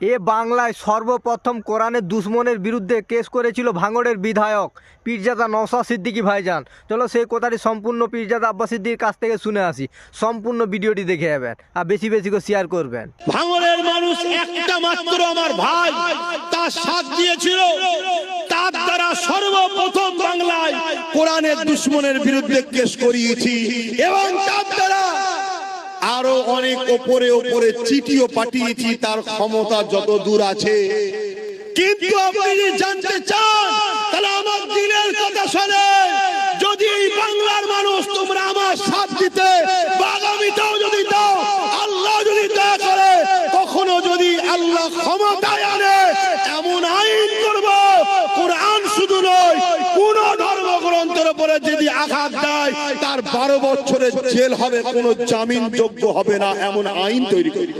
এ বাংলায় সর্বপ্রথম কোরআনের দুশ্মনের বিরুদ্ধে কেস করেছিল ভাঙড়ের বিধায়ক পীরজাদা নওশা সিদ্দিকী ভাইজান। চলো সেই কথাটি সম্পূর্ণ পীরজাদা আব্বাস সিদ্দিকির কাছ থেকে শুনে আসি। সম্পূর্ণ ভিডিওটি দেখে যাবেন আর বেশি বেশি করে শেয়ার করবেন। ভাঙড়ের মানুষ একটা মাত্র আমার ভাই, তার সাথ দিয়েছিল। তার দ্বারা সর্বপ্রথম বাংলায় কোরআনের দুশ্মনের বিরুদ্ধে কেস করিয়েছি। এবং আরও অনেক ওপরে ওপরে চিঠিও পাঠিয়েছি, তার ক্ষমতা যত দূর আছে। কিন্তু আপনি যদি জানতে চান, তাহলে আমার কথা যদি এই বাংলার মানুষ তোমরা আমার সাথ দিতে আগামীতেও যদি দাও, আল্লাহ যদি দয়া করে, কখনো যদি আল্লাহ ক্ষমতায় আনে এমন আইন করব কোরআন শুধু নয় কোন ধর্মগ্রন্থের উপরে যদি আঘাত দেয়, তার বারো বছরের জেল হবে, কোনো জামিন যোগ্য হবে না, এমন আইন তৈরি করি